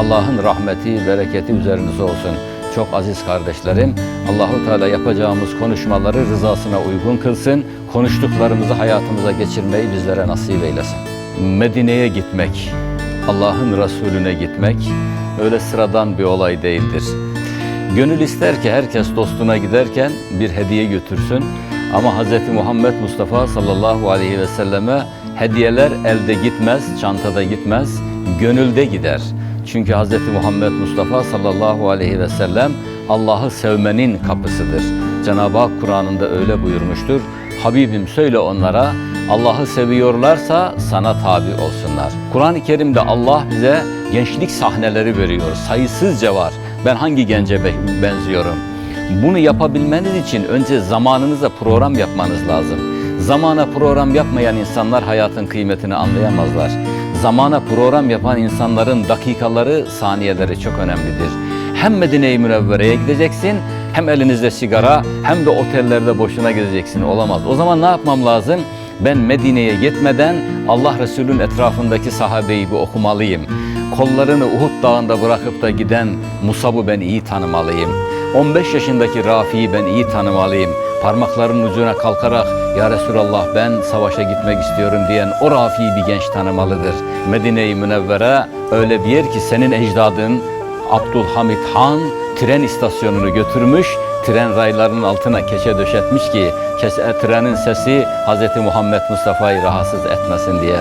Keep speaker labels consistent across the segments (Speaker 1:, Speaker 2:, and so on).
Speaker 1: Allah'ın rahmeti, bereketi üzerinize olsun. Çok aziz kardeşlerim, Allahu Teala yapacağımız konuşmaları rızasına uygun kılsın. Konuştuklarımızı hayatımıza geçirmeyi bizlere nasip eylesin. Medine'ye gitmek, Allah'ın Resulüne gitmek öyle sıradan bir olay değildir. Gönül ister ki herkes dostuna giderken bir hediye götürsün. Ama Hz. Muhammed Mustafa sallallahu aleyhi ve selleme hediyeler elde gitmez, çantada gitmez, gönülde gider. Çünkü Hz. Muhammed Mustafa sallallahu aleyhi ve sellem Allah'ı sevmenin kapısıdır. Cenab-ı Hak Kur'an'ında öyle buyurmuştur. Habibim söyle onlara Allah'ı seviyorlarsa sana tabi olsunlar. Kur'an-ı Kerim'de Allah bize gençlik sahneleri veriyor. Sayısızca var. Ben hangi gence be- benziyorum? Bunu yapabilmeniz için önce zamanınıza program yapmanız lazım. Zamana program yapmayan insanlar hayatın kıymetini anlayamazlar. Zamana program yapan insanların dakikaları, saniyeleri çok önemlidir. Hem Medine-i Münevvere'ye gideceksin, hem elinizde sigara, hem de otellerde boşuna gezeceksin. Olamaz. O zaman ne yapmam lazım? Ben Medine'ye gitmeden Allah Resulü'nün etrafındaki sahabeyi bir okumalıyım. Kollarını Uhud dağında bırakıp da giden Musab'ı ben iyi tanımalıyım. 15 yaşındaki Rafi'yi ben iyi tanımalıyım. Parmaklarının ucuna kalkarak Ya Resulallah ben savaşa gitmek istiyorum diyen o Rafi'yi bir genç tanımalıdır. Medine-i Münevvere öyle bir yer ki senin ecdadın Abdülhamit Han tren istasyonunu götürmüş, tren raylarının altına keçe döşetmiş ki kese, trenin sesi Hz. Muhammed Mustafa'yı rahatsız etmesin diye.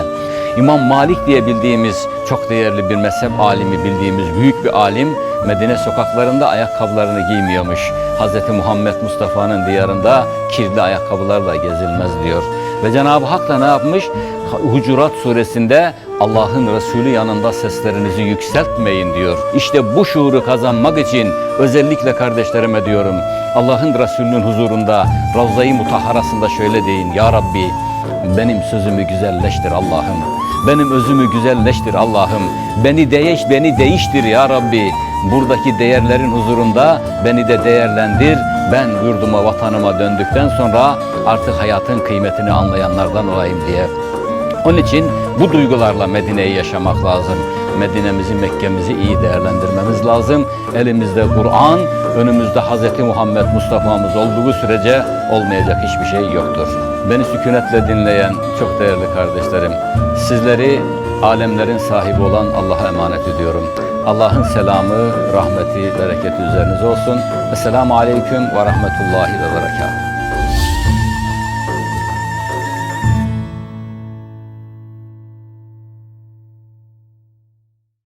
Speaker 1: İmam Malik diye bildiğimiz çok değerli bir mezhep alimi bildiğimiz büyük bir alim Medine sokaklarında ayakkabılarını giymiyormuş. Hz. Muhammed Mustafa'nın diyarında kirli ayakkabılarla gezilmez diyor. Ve Cenab-ı Hak da ne yapmış? Hucurat suresinde Allah'ın Resulü yanında seslerinizi yükseltmeyin diyor. İşte bu şuuru kazanmak için özellikle kardeşlerime diyorum. Allah'ın Resulü'nün huzurunda Ravza-i Mutahharasında şöyle deyin. Ya Rabbi benim sözümü güzelleştir Allah'ım. Benim özümü güzelleştir Allah'ım. Beni değiş, beni değiştir ya Rabbi. Buradaki değerlerin huzurunda beni de değerlendir. Ben yurduma, vatanıma döndükten sonra artık hayatın kıymetini anlayanlardan olayım diye. Onun için bu duygularla Medine'yi yaşamak lazım. Medine'mizi, Mekke'mizi iyi değerlendirmemiz lazım. Elimizde Kur'an, önümüzde Hz. Muhammed Mustafa'mız olduğu sürece olmayacak hiçbir şey yoktur. Beni sükunetle dinleyen çok değerli kardeşlerim, sizleri alemlerin sahibi olan Allah'a emanet ediyorum. Allah'ın selamı, rahmeti, bereketi üzerinize olsun. Esselamu Aleyküm ve Rahmetullahi ve Berekatuhu.